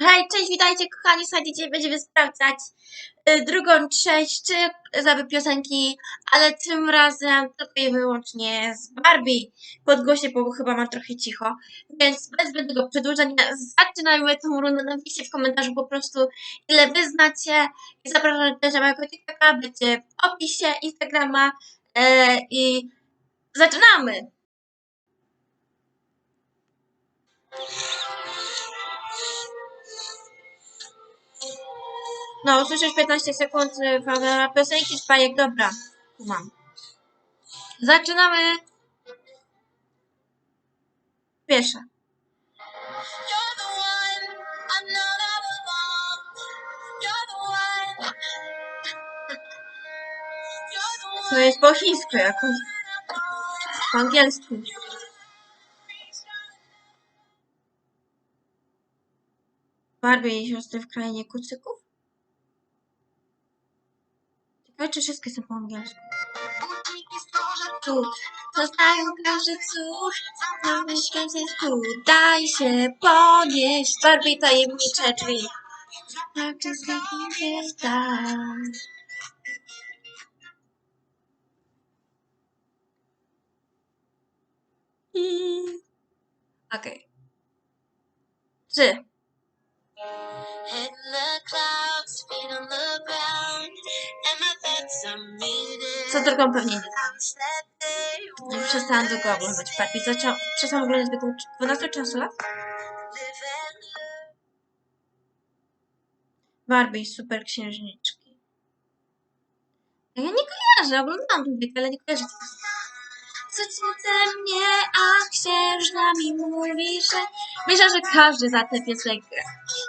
Hej, cześć, witajcie kochani, słuchajcie, dzisiaj będziemy sprawdzać y, drugą część zaby piosenki, ale tym razem tylko i wyłącznie z Barbie. Podgłośnie, bo chyba ma trochę cicho, więc bez zbędnego przedłużenia zaczynajmy tą rundę. Napiszcie w komentarzu po prostu ile wy znacie i zapraszam też na mojego TikToka, będzie w opisie Instagrama e, i zaczynamy! No, usłyszysz 15 sekund y, prawda, piosenki z bajek, dobra. Tu mam. Zaczynamy. Pierwsza. To jest po chińsku jakoś. Po angielsku. Barbie i siostry w krainie kucyków? Ciekawe, czy wszystkie są po angielsku. Cud, poznają każdy cud, cały świat jest tu, daj się ponieść. Barbie tajemnicze drzwi. Jest tak. I- Okej. Trzy. Co drugą pewnie nie znam. Przestałam długo oglądać. Zaczęłam, przestałam oglądać wieku 12-13 lat. live and learn. Barbie i super księżniczki. Ja nie kojarzę, oglądałam ten wiek, ale nie kojarzę. Co ci ze mnie, a księżna mi mówi, że... Myślę, że każdy za tę piosenkę.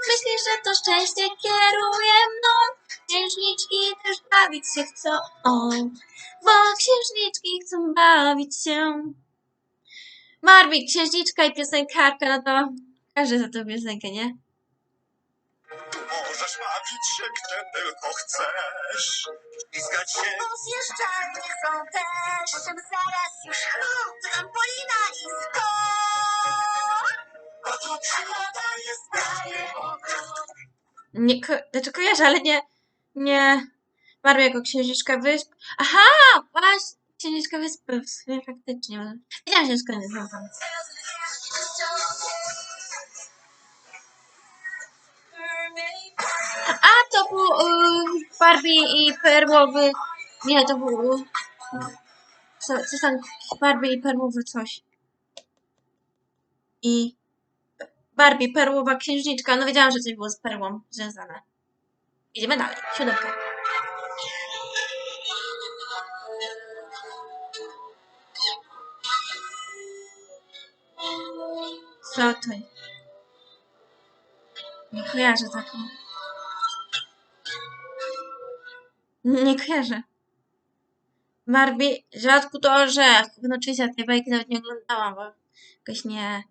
Myśli, że to szczęście kieruje mną. Księżniczki też bawić się chcą. Bo księżniczki chcą bawić się. Barbie, księżniczka i piosenkarka, no to każdy za tę piosenkę, nie? Możesz bawić się, gdzie tylko chcesz. Ślizgać się, Bo zjeżdżalnie są też, zaraz już hop, trampolina i skok. bo tu przyroda jest prawie. Nie, ko- znaczy kojarzę, ale nie, nie Barbie jako księżniczka wysp. Aha, właśnie, księżniczka wyspy, w sumie faktycznie. Wiedziałam, że znam tam. A, to był y, Barbie i perłowy, nie, to był, co, coś tam, Barbie i perłowy coś. I Barbie, perłowa księżniczka, no wiedziałam, że coś było z perłą związane. Idziemy dalej, siódemka. Co to? Nie kojarzę taką. Nie kojarzę. Barbie, rzadko to orzech. No oczywiście tej bajki nawet nie oglądałam, bo jakoś nie,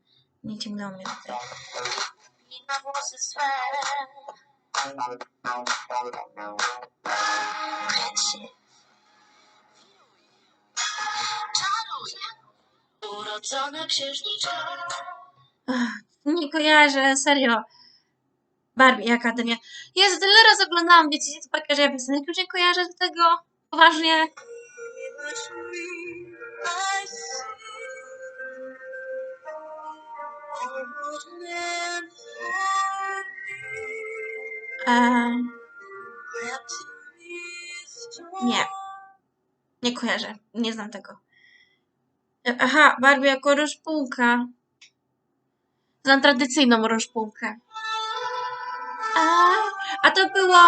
nie ciągnęło mnie do tego. Urodzona księżniczka. Nie kojarzę, serio. Barbie Akademia. Jezu, tyle razy oglądałam, wiecie, bajka, że ja piosenek już nie kojarzę z tego. Poważnie. Ehm, nie. Nie kojarzę. Nie znam tego. E, Aha, Barbie jako roszpunka. Znam tradycyjną roszpunkę. A, a to było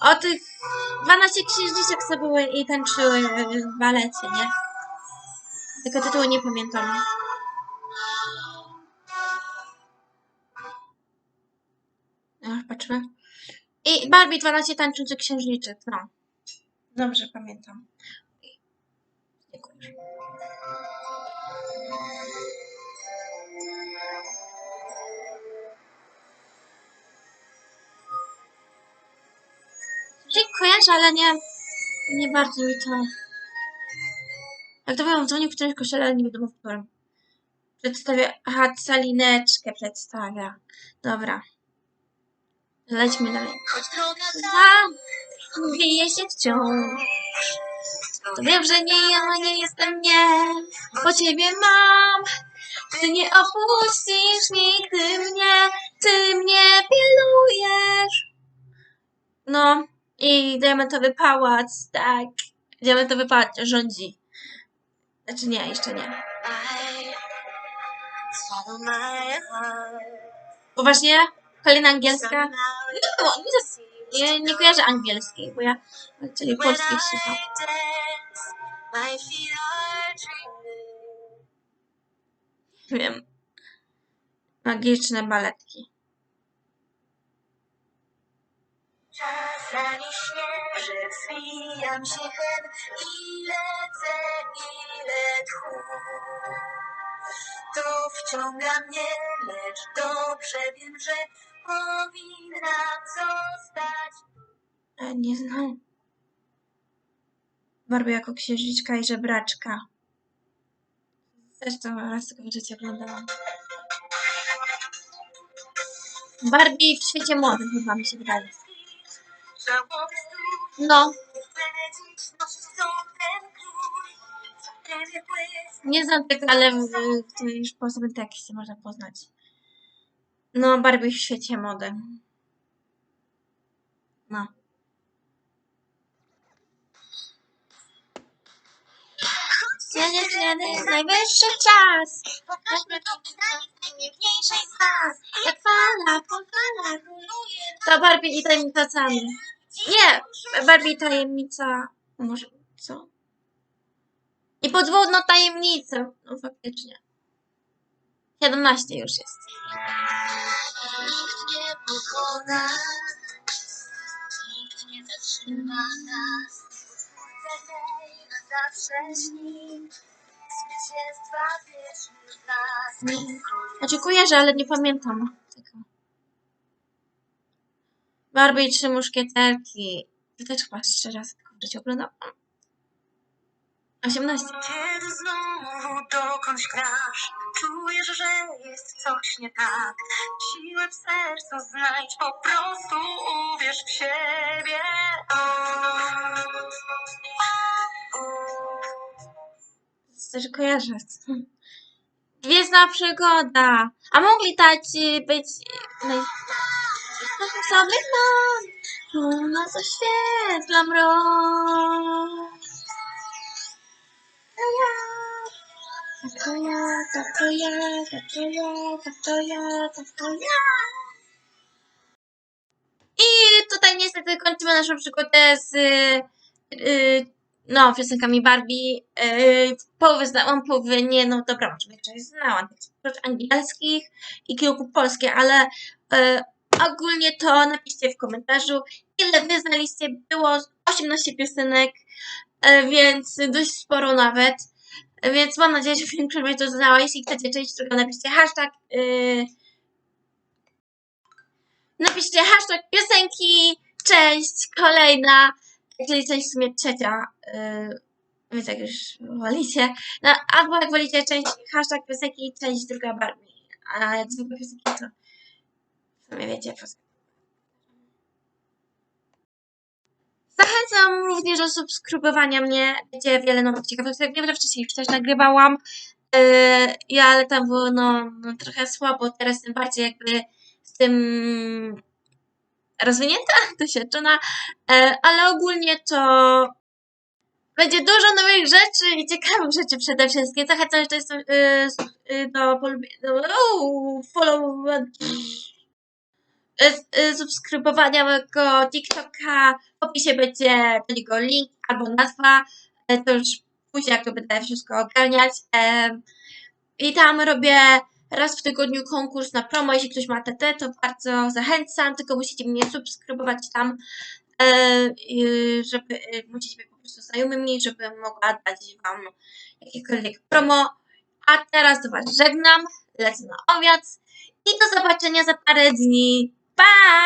o tych 12 księżniczek, co były i tańczyły w balecie, nie? Tylko tytułu nie pamiętam. No, patrzmy. I Barbie 12 tańczących księżniczek, no. Dobrze pamiętam. Dziękuję. Kojarzę, ale nie, nie bardzo mi to... Jak to wiem, dzwonił w którymś kościele, ale nie wiadomo w którym. Przedstawia... Aha, Salineczkę przedstawia. Dobra. Lećmy dalej. Choć droga ta Za, bije się wciąż. To wiem, że nie ja, nie jestem nie, bo ciebie mam. Ty nie opuścisz nigdy mnie, ty mnie pilnujesz. No i diamentowy pałac, tak. Diamentowy pałac rządzi. Znaczy nie, jeszcze nie. Poważnie? Kolejna angielska? It No, nie, seems nie, nie kojarzę angielskiej, bo ja czyli When polskich I słucham. Wiem. Magiczne baletki. Czasami śnię, że zwijam się hen i lecę, ile tchu. To wciąga mnie, lecz dobrze wiem, że powinnam zostać. E, nie znam. Barbie jako księżniczka i żebraczka. Zresztą raz tego w życiu oglądałam. Barbie w świecie młodych chyba mi się wydaje. No, nie znam tego, ale w, w, to już po tekście można poznać. No, Barbie w świecie mody. No. Śniady, jest najwyższy czas. pokażmy to wyznanie najpiękniejszej z nas. Jak fala po falach. To Barbie i tajemnica Cany. Nie, Barbie i tajemnica... Może co? I podwójną tajemnicę. No faktycznie. 17 już jest. Nikt nie pokona, nikt nie zatrzyma nas. Zawsze śni, zwycięstwa wierzy w nas. Znaczy kojarzę, ale nie pamiętam tego. Barbie i trzy muszkieterki. To też chyba trzy razy tylko w życiu oglądałam. 18. Kiedy znowu dokądś grasz, czujesz, że jest coś nie tak. Siłę w sercu znajdź, po prostu uwierz w siebie. Też kojarzę. Gwiezdna przygoda. A mogli dać być... y, naj- sobie mam. Ona zaświetla mrok. To ja, ja, to ja, to ja, to ja, to ja. I tutaj niestety kończymy naszą przygodę z yy, no, piosenkami Barbie. Yy, połowę znałam, połowę nie, no dobra, może większość znałam, tak oprócz angielskich i kilku polskie, ale yy, ogólnie to napiszcie w komentarzu, ile wy znaliście. Było 18 piosenek, więc dość sporo nawet. Więc mam nadzieję, że większość to znała. Jeśli chcecie część drugą, napiszcie hashtag. Yy, napiszcie hashtag piosenki, część kolejna, czyli część w sumie trzecia, yy, więc jak już wolicie. No, albo jak wolicie część hashtag piosenki, część druga Barbie. A jak zwykłe piosenki, to w sumie wiecie. Zachęcam również do subskrybowania mnie. Będzie wiele nowych ciekawostek. Wiem, że wcześniej już też nagrywałam, yy, ja, ale tam było no, no, trochę słabo. Teraz tym bardziej jakby z tym rozwinięta, doświadczona, e, ale ogólnie to będzie dużo nowych rzeczy i ciekawych rzeczy przede wszystkim. Zachęcam jeszcze jest, y, s- y, do, do uuu, follow, subskrybowania mojego TikToka. W opisie będzie do niego link albo nazwa. E, To już później, jak to będę wszystko ogarniać. I tam robię raz w tygodniu konkurs na promo. Jeśli ktoś ma TT, to bardzo zachęcam, tylko musicie mnie subskrybować tam, y, żeby y, musicie być po prostu znajomy mnie, żebym mogła dać wam jakiekolwiek promo. A teraz do was żegnam, lecę na obiad i do zobaczenia za parę dni. 爸